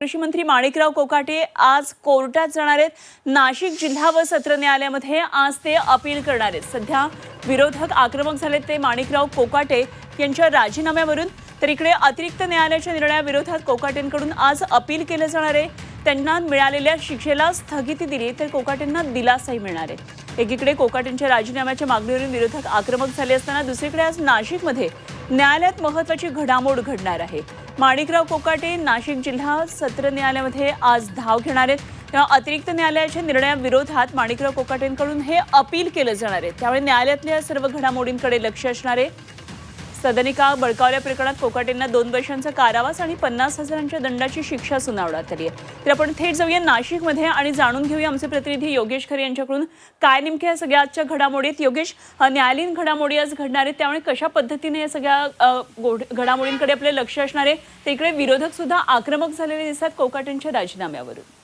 कृषी मंत्री माणिकराव कोकाटे आज कोर्टात जाणार आहेत. नाशिक जिल्हा व सत्र न्यायालयामध्ये आज ते अपील करणार आहेत. सध्या विरोधक आक्रमक झालेत ते माणिकराव कोकाटे यांच्या राजीनाम्यावरून. तर इकडे अतिरिक्त न्यायालयाच्या निर्णयाविरोधात कोकाटेंकडून आज अपील केलं जाणार आहे. त्यांना मिळालेल्या शिक्षेला स्थगिती दिली तर कोकाटेंना दिलासाही मिळणार आहे. एकीकडे कोकाटेंच्या राजीनाम्याच्या मागणीवरून विरोधक आक्रमक झाले असताना दुसरीकडे आज नाशिकमध्ये न्यायालयात महत्वाची घडामोड घडणार आहे. माणिकराव कोकाटे नाशिक जिल्हा सत्र न्यायालयामध्ये आज धाव घेणार आहेत. तेव्हा अतिरिक्त न्यायालयाच्या निर्णयाविरोधात माणिकराव कोकाटेंकडून हे अपील केलं जाणार आहे. त्यामुळे न्यायालयातल्या सर्व घडामोडींकडे लक्ष असणार आहे. सदनिका बळकावल्या प्रकरणात कोकाटेंना दोन वर्षांचा कारावास आणि पन्नास हजारांच्या दंडाची शिक्षा सुनावण्यात आली आहे. तर आपण थेट जाऊया नाशिकमध्ये आणि जाणून घेऊया आमचे प्रतिनिधी योगेश खरे यांच्याकडून काय नेमक्या या सगळ्या आजच्या घडामोडीत योगेश न्यायालयीन घडामोडी आज घडणार आहेत. त्यामुळे कशा पद्धतीने या सगळ्या घडामोडींकडे आपले लक्ष असणार आहे? तिकडे विरोधक सुद्धा आक्रमक झालेले दिसतात कोकाटेंच्या राजीनाम्यावरून.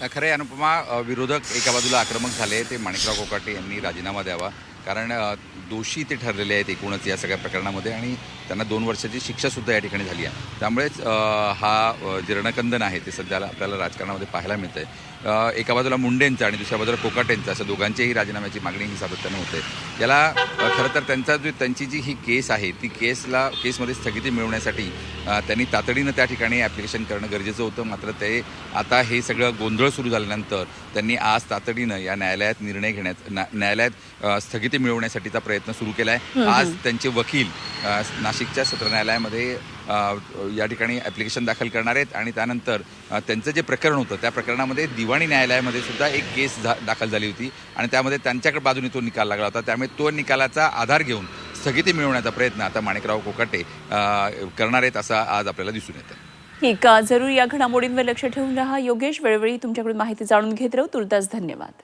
खरं आहे अनुपमा विरोधक एका बाजूला आक्रमक झाले ते माणिकराव कोकाटे यांनी राजीनामा द्यावा. कारण दोषी ते ठरलेले आहेत एकूणच या सगळ्या प्रकरणामध्ये आणि त्यांना दोन वर्षाची शिक्षासुद्धा या ठिकाणी झाली आहे. त्यामुळेच हा जीर्णकंदन जे रणकंदन आहे ते सध्याला आपल्याला राजकारणामध्ये पाहायला मिळतं आहे एका बाजूला मुंडेंचा आणि दुसऱ्या बाजूला कोकाटेंचा असं दोघांच्याही राजीनाम्याची मागणी ही सातत्यानं होते. याला खरं तर त्यांचा जो त्यांची जी ही केस आहे ती केसला केसमध्ये स्थगिती मिळवण्यासाठी त्यांनी तातडीनं त्या ठिकाणी ॲप्लिकेशन करणं गरजेचं होतं. मात्र ते आता हे सगळं गोंधळ सुरू झाल्यानंतर त्यांनी आज तातडीनं या न्यायालयात निर्णय घेण्यात न्यायालयात स्थगिती स्थगिती मिळवण्यासाठीचा प्रयत्न सुरू केला आहे आज त्यांचे वकील नाशिकच्या सत्र न्यायालयामध्ये या ठिकाणी ॲप्लिकेशन दाखल करणार आहेत आणि त्यानंतर त्यांचं जे प्रकरण होतं त्या प्रकरणामध्ये दिवाणी न्यायालयामध्ये सुद्धा एक केस दाखल झाली होती आणि त्यामध्ये त्यांच्याकडे बाजूने तो निकाल लागला होता. त्यामुळे तो निकालाचा आधार घेऊन स्थगिती मिळवण्याचा प्रयत्न आता माणिकराव कोकाटे करणार आहेत असं आज आपल्याला दिसून येतं ठीक आहे जरूर या घडामोडींवर लक्ष ठेवून राहा. योगेश वेळोवेळी तुमच्याकडून माहिती जाणून घेत राहू. तुर्तास धन्यवाद.